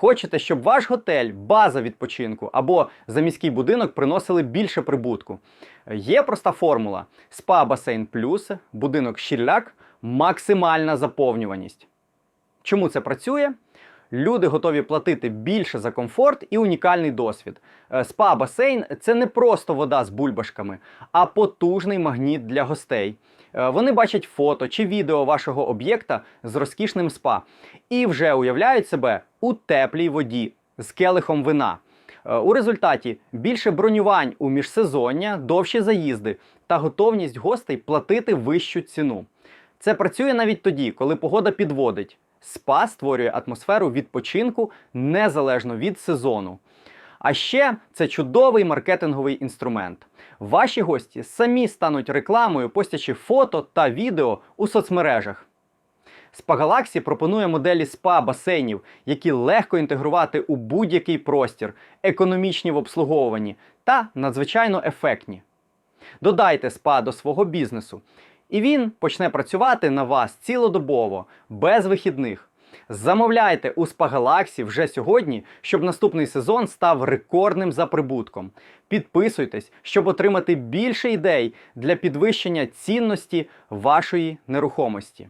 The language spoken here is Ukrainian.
Хочете, щоб ваш готель, база відпочинку або заміський будинок приносили більше прибутку? Є проста формула: спа басейн плюс, будинок щільляк, максимальна заповнюваність. Чому це працює? Люди готові платити більше за комфорт і унікальний досвід. Е, Спа-басейн це не просто вода з бульбашками, а потужний магніт для гостей. Е, Вони бачать фото чи відео вашого об'єкта з розкішним спа і вже уявляють себе у теплій воді з келихом вина. Е, У результаті більше бронювань у міжсезоння, довші заїзди та готовність гостей платити вищу ціну. Це працює навіть тоді, коли погода підводить. Спа створює атмосферу відпочинку незалежно від сезону. А ще це чудовий маркетинговий інструмент. Ваші гості самі стануть рекламою, постячи фото та відео у соцмережах. Galaxy пропонує моделі спа басейнів, які легко інтегрувати у будь-який простір, економічні в обслуговуванні та надзвичайно ефектні. Додайте спа до свого бізнесу, і він почне працювати на вас цілодобово, без вихідних. Замовляйте у Спагалаксі вже сьогодні, щоб наступний сезон став рекордним за прибутком. Підписуйтесь, щоб отримати більше ідей для підвищення цінності вашої нерухомості.